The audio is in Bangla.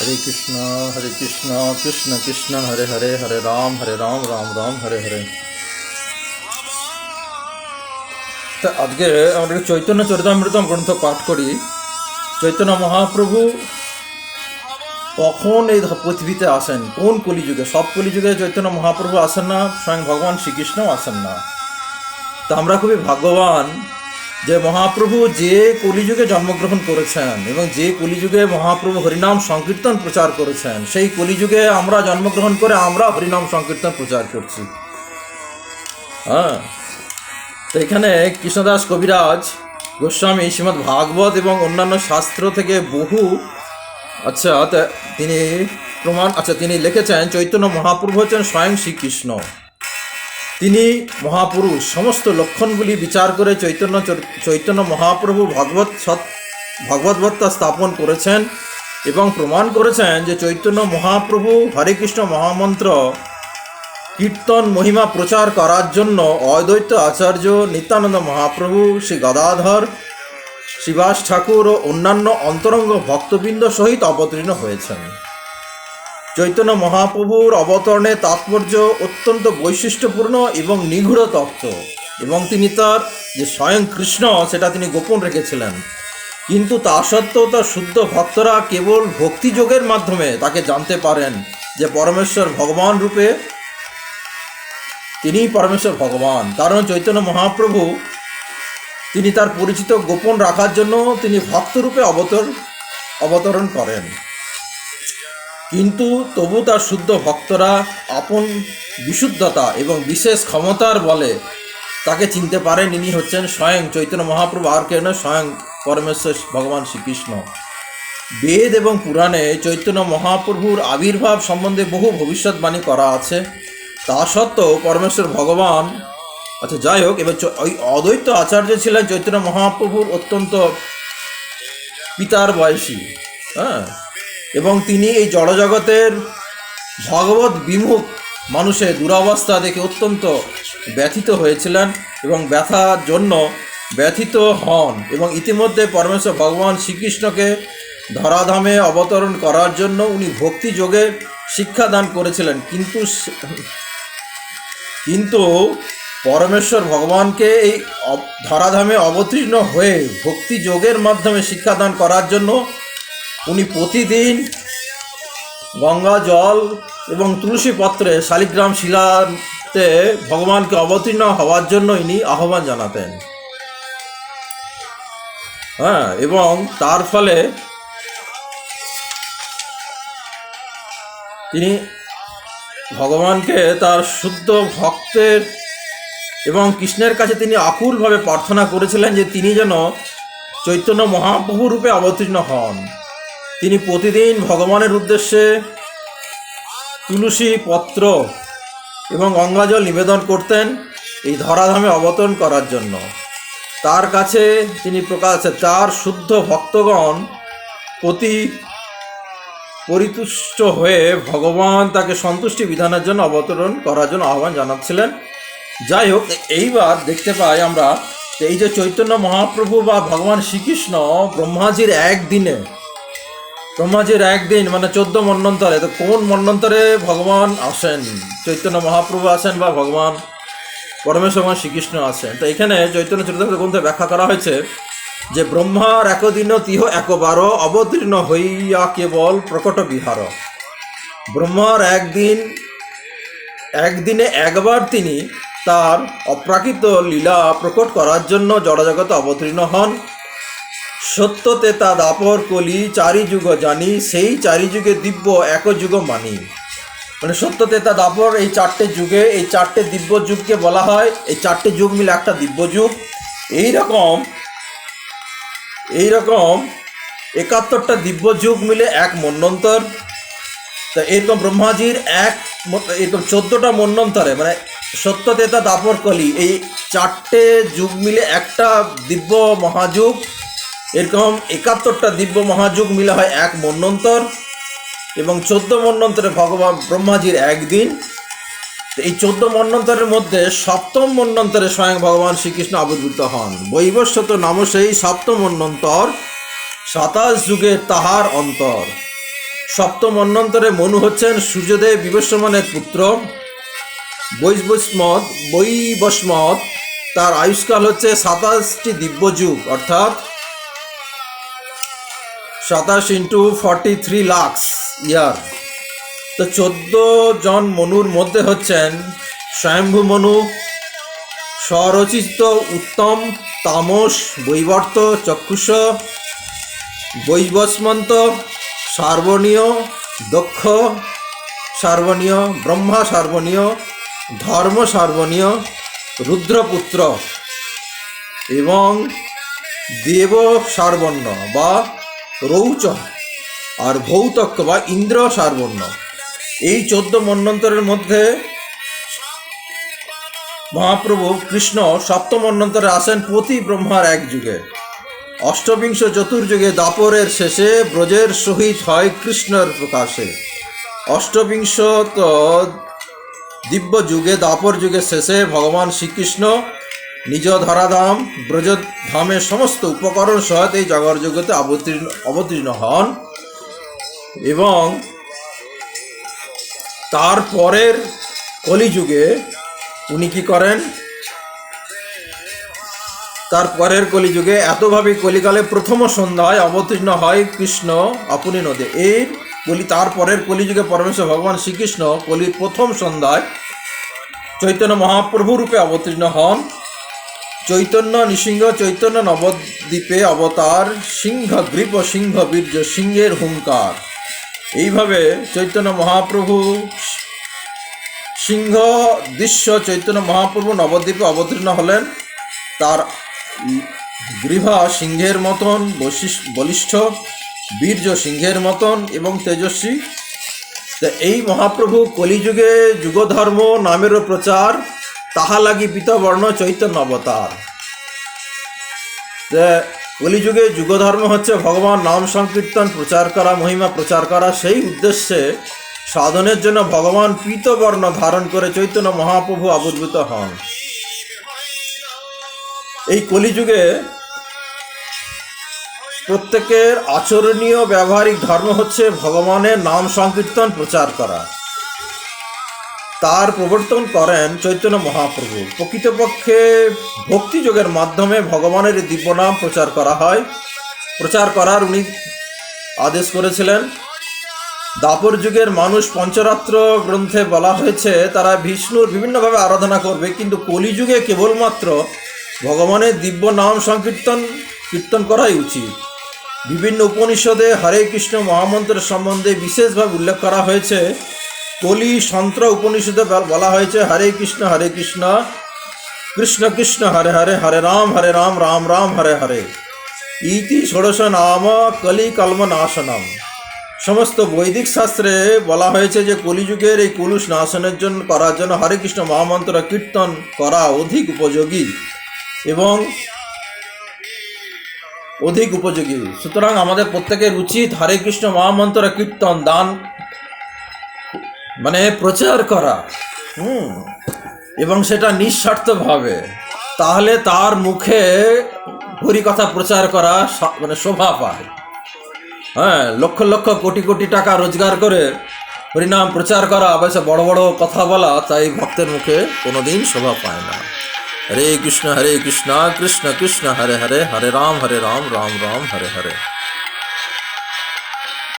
হরে কৃষ্ণ হরে কৃষ্ণ কৃষ্ণ কৃষ্ণ, হরে হরে হরে রাম হরে রাম রাম রাম, হরে হরে। তা আজকে আমরা চৈতন্য চরিতামৃতম গ্রন্থ পাঠ করি। চৈতন্য মহাপ্রভু কখন এই পৃথিবীতে আসেন? কোন কলিযুগে? সব কলিযুগে চৈতন্য মহাপ্রভু আসেন না, স্বয়ং ভগবান শ্রীকৃষ্ণও আসেন না। তা আমরা খুবই ভাগ্যবান যে মহাপ্রভু যে কলিযুগে জন্মগ্রহণ করেছেন এবং যে কলিযুগে মহাপ্রভু হরিনাম সংকীর্তন প্রচার করেছেন, সেই কলিযুগে আমরা জন্মগ্রহণ করে আমরা হরিনাম সংকীর্তন প্রচার করছি। হ্যাঁ? তো এখানে কৃষ্ণদাস কবিরাজ, গোস্বামী শ্রীমৎ ভাগবত এবং অন্যান্য শাস্ত্র থেকে বহু আচ্ছা তিনি প্রমাণ আচ্ছা তিনি লিখেছেন, চৈতন্য মহাপ্রভু হচ্ছেন স্বয়ং শ্রীকৃষ্ণ। তিনি মহাপুরুষ, সমস্ত লক্ষণগুলি বিচার করে চৈতন্য চৈতন্য মহাপ্রভু ভগবত সৎ ভগবদ্বত্তা স্থাপন করেছেন এবং প্রমাণ করেছেন যে চৈতন্য মহাপ্রভু হরে কৃষ্ণ মহামন্ত্র কীর্তন মহিমা প্রচার করার জন্য অদ্বৈত আচার্য নিত্যানন্দ মহাপ্রভু, শ্রী গদাধর, শিবাস ঠাকুর ও অন্যান্য অন্তরঙ্গ ভক্তবৃন্দ সহিত অবতীর্ণ হয়েছেন। চৈতন্য মহাপ্রভুর অবতরণে তাৎপর্য অত্যন্ত বৈশিষ্ট্যপূর্ণ এবং নিগূঢ় তত্ত্ব। এবং তিনি তার যে স্বয়ং কৃষ্ণ, সেটা তিনি গোপন রেখেছিলেন। কিন্তু তা সত্ত্বেও তার শুদ্ধ ভক্তরা কেবল ভক্তিযোগের মাধ্যমে তাকে জানতে পারেন যে পরমেশ্বর ভগবান রূপে তিনিই পরমেশ্বর ভগবান। কারণ চৈতন্য মহাপ্রভু, তিনি তার পরিচিত গোপন রাখার জন্য তিনি ভক্তরূপে অবতর অবতরণ করেন। কিন্তু তবু তার শুদ্ধ ভক্তরা আপন বিশুদ্ধতা এবং বিশেষ ক্ষমতার বলে তাকে চিনতে পারেন। ইনি হচ্ছেন স্বয়ং চৈতন্য মহাপ্রভু, আর কেন স্বয়ং পরমেশ্বর ভগবান শ্রীকৃষ্ণ। বেদ এবং পুরাণে চৈতন্য মহাপ্রভুর আবির্ভাব সম্বন্ধে বহু ভবিষ্যৎবাণী করা আছে। তা সত্ত্বেও পরমেশ্বর ভগবান আচ্ছা যাই হোক, এবার ওই অদ্বৈত আচার্য ছিলেন চৈতন্য মহাপ্রভুর অত্যন্ত পিতার বয়সী হ্যাঁ? এবং তিনি এই জড়জগতের ভগবত বিমুখ মানুষের দুরাবস্থা দেখে অত্যন্ত ব্যথিত হয়েছিলেন এবং ব্যথার জন্য ব্যথিত হন এবং ইতিমধ্যে পরমেশ্বর ভগবান শ্রীকৃষ্ণকে ধরাধামে অবতরণ করার জন্য উনি ভক্তি যোগে শিক্ষাদান করেছিলেন। কিন্তু কিন্তু পরমেশ্বর ভগবানকে এই ধরাধামে অবতীর্ণ হয়ে ভক্তি যোগের মাধ্যমে শিক্ষাদান করার জন্য উনি প্রতিদিন গঙ্গা জল এবং তুলসী পত্রে শালিগ্রাম শিলাতে ভগবানকে অবতীর্ণ হওয়ার জন্য ইনি আহ্বান জানাতেন। হ্যাঁ এবং তার ফলে তিনি ভগবানকে তার শুদ্ধ ভক্তের এবং কৃষ্ণের কাছে তিনি আকুলভাবে প্রার্থনা করেছিলেন যে তিনি যেন চৈতন্য মহাপ্রভু রূপে অবতীর্ণ হন। তিনি প্রতিদিন ভগবানের উদ্দেশ্যে তুলসী পত্র এবং গঙ্গাজল নিবেদন করতেন এই ধরাধামে অবতরণ করার জন্য। তার কাছে তিনি প্রকাশ তার শুদ্ধ ভক্তগণ প্রতি পরিতুষ্ট হয়ে ভগবান তাকে সন্তুষ্টি বিধানের জন্য অবতরণ করার জন্য আহ্বান জানাচ্ছিলেন। যাই হোক, এইবার দেখতে পাই আমরা এই যে চৈতন্য মহাপ্রভু বা ভগবান শ্রীকৃষ্ণ ব্রহ্মাজির একদিনে ব্রহ্মাজির একদিন মানে চোদ্দ মন্বন্তরে তো কোন মন্বন্তরে ভগবান আসেন? চৈতন্য মহাপ্রভু আসেন বা ভগবান পরমেশ্বর ভগবান শ্রীকৃষ্ণ আসেন? তো এখানে চৈতন্য চরিত্র গ্রন্থে ব্যাখ্যা করা হয়েছে যে ব্রহ্মার একদিন তিহ একবার অবতীর্ণ হইয়া কেবল প্রকট বিহার। ব্রহ্মার একদিন, একদিনে একবার তিনি তার অপ্রাকৃত লীলা প্রকট করার জন্য জড়জগতে অবতীর্ণ হন। সত্যতে তা দাপর কলি চারি যুগ জানি, সেই চারি যুগে দিব্য এক যুগ মানি। মানে সত্যতে তা দাপর এই চারটে যুগে, এই চারটে দিব্য যুগকে বলা হয়, এই চারটে যুগ মিলে একটা দিব্য যুগ। এই রকম এই রকম একাত্তরটা দিব্য যুগ মিলে এক মন্বন্তর তা এরকম ব্রহ্মাজির এক এরকম চোদ্দোটা মন্বন্তরে মানে সত্যতেতা দাপর কলি, এই চারটে যুগ মিলে একটা দিব্য মহাযুগ। এরকম একাত্তরটা দিব্য মহাযুগ মিলে হয় এক মন্বন্তর এবং চোদ্দ মন্বন্তরে ভগবান ব্রহ্মাজির একদিন। এই চোদ্দ মন্বন্তরের মধ্যে সপ্তম মন্বন্তরে স্বয়ং ভগবান শ্রীকৃষ্ণ আবির্ভূত হন। বৈবস্বত নাম সেই সপ্তম মন্বন্তর সাতাশ যুগে তাহার অন্তর। সপ্তম অন্যন্তরে মনু হচ্ছেন সূর্যদেব বিবস্বমানের পুত্র। বৈবস্মত বৈবস্মত তার আয়ুষ্কাল হচ্ছে সাতাশটি দিব্য যুগ, অর্থাৎ সাতাশ into forty three lakhs year তো চোদ্দ জন মনুর মধ্যে হচ্ছেন স্বয়ম্ভু মনু, স্বরচিত উত্তম তামস, বৈবর্ত চক্ষুষ, বৈবস্মন্ত সার্বণীয় দক্ষ সার্বণীয় ব্রহ্মা সার্বণীয় ধর্ম সার্বণীয় রুদ্রপুত্র এবং দেব সার্বণ্য বা রৌচ আর ভৌতক্য বা ইন্দ্র সার্বণ্য এই চোদ্দ মন্বন্তরের মধ্যে মহাপ্রভু কৃষ্ণ সপ্তম মন্বন্তরে আসেন প্রতি ব্রহ্মার এক যুগে। অষ্টবিংশ চতুর্যুগে দাপরের শেষে ব্রজের সহিত হয় কৃষ্ণের প্রকাশে। অষ্টবিংশত দিব্য যুগে, দাপর যুগের শেষে ভগবান শ্রীকৃষ্ণ নিজ ধরাধাম ব্রজধামের সমস্ত উপকরণ এই জগর জগতে অবতীর্ণ অবতীর্ণ হন এবং তারপরের কলিযুগে উনি কি করেন? তারপরের কলিযুগে এতভাবে কলিকালে প্রথম সন্ধ্যায় অবতীর্ণ হয় কৃষ্ণ আপনি নদে। এই কলি তারপরের কলিযুগে পরমেশ্বর ভগবান শ্রীকৃষ্ণ কলির প্রথম সন্ধ্যায় চৈতন্য মহাপ্রভু রূপে অবতীর্ণ হন। চৈতন্য নৃসিংহ, চৈতন্য নবদ্বীপে অবতার, সিংহ গ্রীব সিংহ বীর্য, সিংহের হুঙ্কার এইভাবে চৈতন্য মহাপ্রভু সিংহ দৃশ্য চৈতন্য মহাপ্রভু নবদ্বীপে অবতীর্ণ হলেন। তার গ্রীভা সিংহের মতন বলিষ্ঠ, বীর্য সিংহের মতন এবং তেজস্বী। এই মহাপ্রভু কলিযুগে যুগধর্ম নামেরও প্রচার তাহা লাগি পিতবর্ণ চৈতন্য অবতার। তা কলিযুগে যুগধর্ম হচ্ছে ভগবান নাম সংকীর্তন, প্রচার করা, মহিমা প্রচার করা, সেই উদ্দেশ্যে সাধনের জন্য ভগবান পীতবর্ণ ধারণ করে চৈতন্য মহাপ্রভু আবির্ভূত হন। এই কলিযুগে প্রত্যেকের আচরণীয়, ব্যবহারিক ধর্ম হচ্ছে ভগবানের নাম সংকীর্তন, প্রচার করা। তার প্রবর্তন করেন চৈতন্য মহাপ্রভু। প্রকৃতপক্ষে ভক্তিযোগের মাধ্যমে ভগবানের দিব্যনাম প্রচার করা হয়। প্রচার করার উনি আদেশ করেছিলেন। দাপর যুগের মানুষ পঞ্চরাত্র গ্রন্থে বলা হয়েছে, তারা বিষ্ণুর বিভিন্নভাবে আরাধনা করবে, কিন্তু কলিযুগে কেবলমাত্র ভগবানের দিব্য নাম সংকীর্তন, কীর্তন করাই উচিত। বিভিন্ন উপনিষদে হরে কৃষ্ণ মহামন্ত্রের সম্বন্ধে বিশেষভাবে উল্লেখ করা হয়েছে। কলি সন্ত্র উপনিষদে বলা হয়েছে, হরে কৃষ্ণ হরে কৃষ্ণ কৃষ্ণ কৃষ্ণ, হরে হরে হরে রাম হরে রাম রাম রাম, হরে হরে। ইতি ষোড়শ নাম, কলি কলম নাশনম। সমস্ত বৈদিক শাস্ত্রে বলা হয়েছে যে, কলিযুগের এই কলুষ নাশনের জন্য করার জন্য হরে কৃষ্ণ মহামন্ত্র কীর্তন করা অধিক উপযোগী এবং অধিক উপযোগী। সুতরাং আমাদের প্রত্যেকের উচিত হরে কৃষ্ণ মহামন্ত্র কীর্তন দান মানে প্রচার করা। হুম। এবং সেটা নিঃস্বার্থভাবে। তাহলে তার মুখে হরিকথা প্রচার করা মানে শোভা পায়। হ্যাঁ লক্ষ লক্ষ কোটি কোটি টাকা রোজগার করে হরিনাম প্রচার করা, অবশ্য বড় বড় কথা বলা, তাই ভক্তের মুখে কোনোদিন শোভা পায় না। হরে কৃষ্ণ হরে কৃষ্ণ কৃষ্ণ কৃষ্ণ, হরে হরে হরে রাম হরে রাম রাম রাম, হরে হরে।